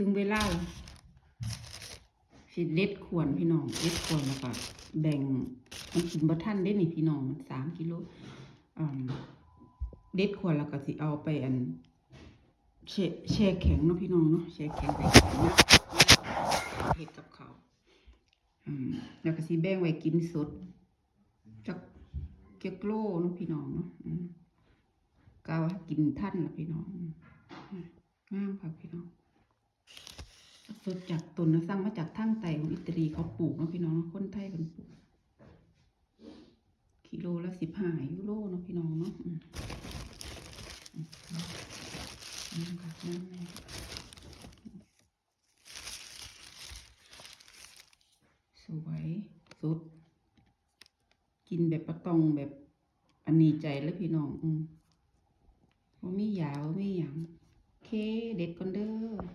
ถึงเวลาสิเด็ดขวนพี่น้องเด็ดขวนแล้วก็แบ่งมันกินบ่ทันได้นี่พี่น้องมันสามกิโลเด็ดขวนแล้วก็สิเอาไปอันแช่แช่แข็งเนาะพี่น้องเนาะแช่แข็งไปกินนะเฮ็ดกับเขาแล้วก็สิแบ่งไว้กินสดจักเก็กโลเนาะพี่น้องเนาะกะว่ากินท่านละพี่น้องามค่ะพี่น้อง ส ดจากต้นนะสร้างมาจากทางไตของอิตาลีเขาปลูกเนาะพี่น้องเนาคนไทยกันปลูกกิโลละสิบห้ายูโรเนาะพี่น้องเนาะอืมอืมอืมค่ะนั่นแหละสวยสด กินแบบประตองแบบอันนี้ใจเลยพี่น้อง อืมว่ามียาว่ามีหยังเคเด็ดก่อนเด้อ